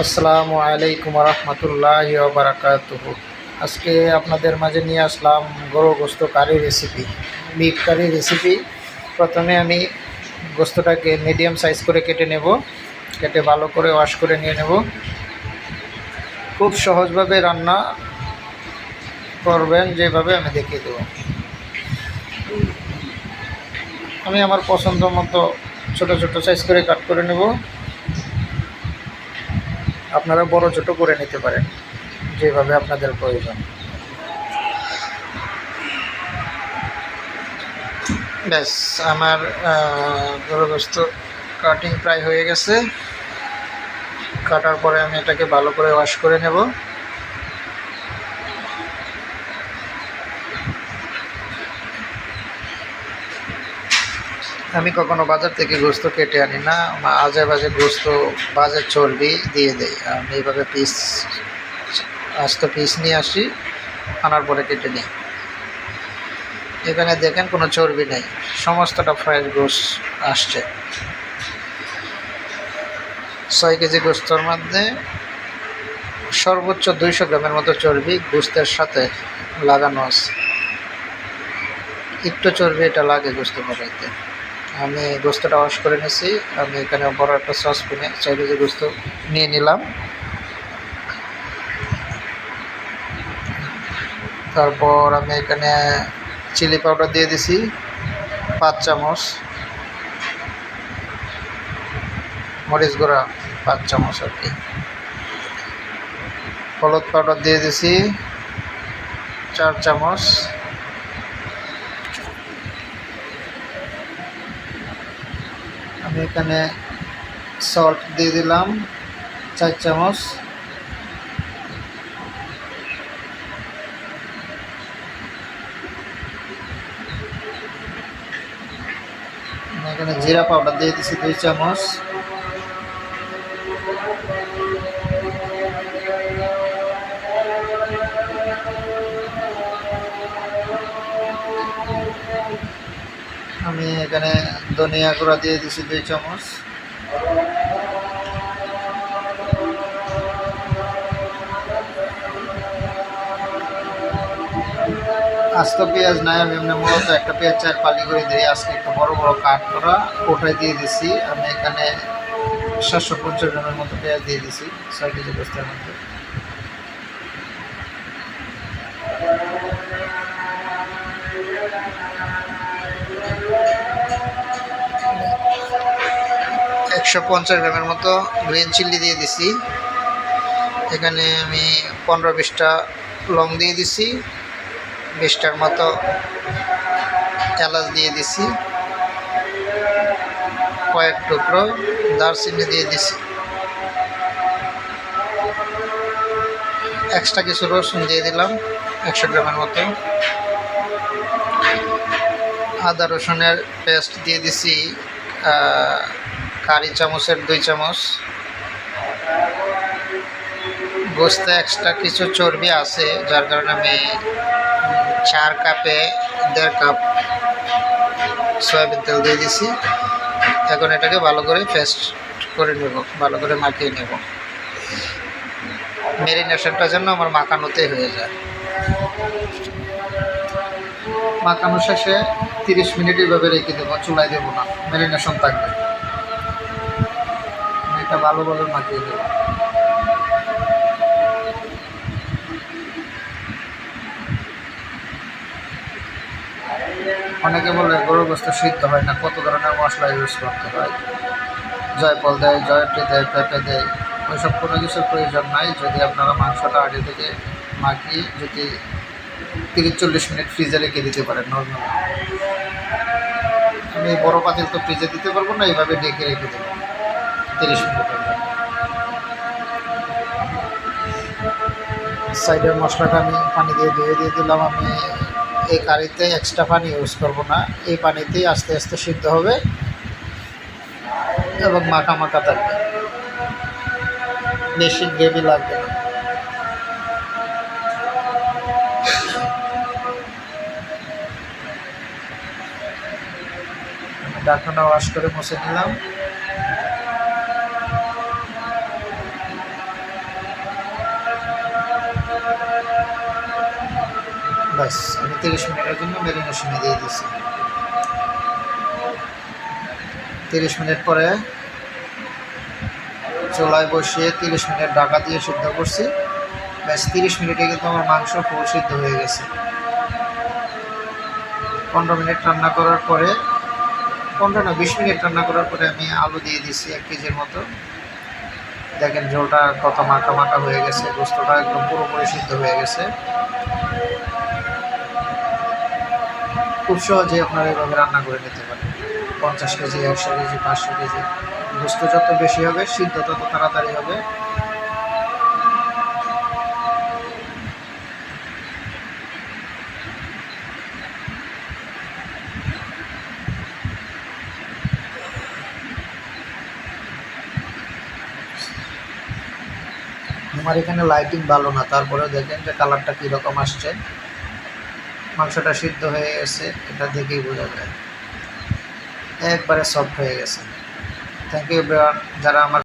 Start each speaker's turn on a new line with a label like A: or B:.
A: আসসালামু আলাইকুম রহমতুল্লাহ বারাকাতুহু। আজকে আপনাদের মাঝে নিয়ে আসলাম গরু গোস্ত curry recipe beef curry recipe প্রথমে আমি গোস্তটাকে মিডিয়াম সাইজ করে কেটে নেব, কেটে ভালো করে ওয়াশ করে নিয়ে নেব। খুব সহজভাবে রান্না করবেন, যেভাবে আমি দেখিয়ে দেবো। আমি আমার পছন্দ মতো ছোটো ছোটো সাইজ করে কাট করে নেব। আপনারা বড় ছোট করে নিতে পারেন, যেভাবে আপনাদের প্রয়োজন। ব্যাস, আমার গরুগ্রস্ত কাটিং প্রায় হয়ে গেছে। কাটার পরে আমি এটাকে ভালো করে ওয়াশ করে নেব। আমি কখনো বাজার থেকে গোস্ত কেটে আনি না। আজে বাজে গোস্ত বাজার চর্বি দিয়ে দেয়। আমি এইভাবে পিস আস্ত পিস নিয়ে আসি, আনার পরে কেটে নিই। এখানে দেখেন কোনো চর্বি নেই। সমস্তটা ফ্রেশ গোস আসছে। ছয় কেজি গোস্তর মধ্যে সর্বোচ্চ দুইশো গ্রামের মতো চর্বি গোস্তের সাথে লাগানো আছে। একটু চর্বি এটা লাগে গোস্ত পাকাইতে আমি গোস্তটা ওয়াশ করে নিয়েছি। আমি এখানে বড় একটা সসপ্যানে ছয় যে গোস্ত নিয়ে নিলাম। তারপর আমি এখানে চিলি পাউডার দিয়ে দিছি, পাঁচ চামচ। মরিচ গুঁড়া, পাঁচ চামচ আর কি। হলুদ পাউডার দিয়ে দিছি, চার চামচ। আমি এখানে সল্ট দিয়ে দিলাম চার চামচ। এখানে জিরা পাউডার দিয়ে দিচ্ছি দুই চামচ। আমি এখানে ধনিয়া গুঁড়া দিয়ে দিচ্ছি দুই চামচ। আস্ত পেঁয়াজ নাই, আমি এমনি মূলত একটা পেঁয়াজ চার পালি করে দিই আজকে একটু বড় বড় কাট করা ওটাই দিয়ে দিছি। আমি এখানে সাতশো পঞ্চাশ গ্রামের মতো পেঁয়াজ দিয়ে দিছি, ছয় কেজি বস্তার মধ্যে। একশো পঞ্চাশ গ্রামের মতো গ্রিন চিলি দিয়ে দিছি। এখানে আমি পনেরো বিশটা লং দিয়ে দিছি। বিশটার মতো এলাচ দিয়ে দিছি। কয়েক টুকরো দারচিনি দিয়ে দিছি। এক্সট্রা কিছু রসুন দিয়ে দিলাম একশো গ্রামের মতো। আদা রসুনের পেস্ট দিয়ে দিছি কারি চামচের দুই চামচ। গোস্তে এক্সট্রা কিছু চর্বি আছে, যার কারণে আমি চার কাপে দেড় কাপ সয়াবিন তেল দিয়ে দিছি। এখন এটাকে ভালো করে পেস্ট করে নেব, ভালো করে মাখিয়ে নেব। মেরিনেশনটা যেন আমার মাখানোতে হয়ে যায়। মাখানো শেষে তিরিশ মিনিট এইভাবে রেখে দেবো চুলাই দেবো না মেরিনেশন থাকবে। এটা ভালোভাবে মাখিয়ে দেবো। অনেকে বলে গরুর গোস্ত সিদ্ধ হয় না, কত ধরনের মশলা ইউজ করতে হয়? জয়ফল দেয় জয়টি দেয়, পেঁপে দেয়, ওইসব কোনো কিছুর প্রয়োজন নাই। যদি আপনারা মাংসটা আগে থেকে মাখিয়ে যদি তিরিশ চল্লিশ মিনিট ফ্রিজে রেখে দিতে পারেন নর্মাল আমি বড় পাতিল তো ফ্রিজে দিতে পারব না, এইভাবে ডেকে রেখে দেবো। তিরিশ সাইডের মশলাটা আমি পানি দিয়ে ধুয়ে দিয়ে দিলাম। আমি এই কারিতে এক্সট্রা পানি ইউজ করব না। এই পানিতেই আস্তে আস্তে সিদ্ধ হবে এবং মাখা মাখা থাকবে। বেশি গ্রেভি লাগবে না। ঢাকনা ওয়াশ করে মুছে নিলাম। ব্যাস আমি তিরিশ মিনিটের জন্য ম্যারিনেশনে দিয়ে দিয়েছি। তিরিশ মিনিট পরে চুলায় বসিয়ে তিরিশ মিনিট ঢাকা দিয়ে সিদ্ধ করছি। ব্যাস, তিরিশ মিনিটে কিন্তু আমার মাংস পুরো সিদ্ধ হয়ে গেছে। পনেরো মিনিট রান্না করার পরে, পনেরো না, বিশ মিনিট রান্না করার পরে আমি আলু দিয়ে দিছি এক কেজির মতো। দেখেন ঝোলটা কত মাখা মাখা হয়ে গেছে, গোস্তটা একদম পুরোপুরি সিদ্ধ হয়ে গেছে। খুব সহজে আপনারা এভাবে রান্না করে নিতে পারেন। পঞ্চাশ কেজি, একশো কেজি, পাঁচশো কেজি। গোস্ত যত বেশি হবে, সিদ্ধ তত তাড়াতাড়ি হবে। আমার এখানে লাইটিং ভালো না তারপরে দেখেন যে কালারটা কীরকম আসছে। মাংসটা সিদ্ধ হয়ে গেছে, এটা দেখেই বোঝা যায়। একবারে সফট হয়ে গেছে। থ্যাংক ইউ যারা আমার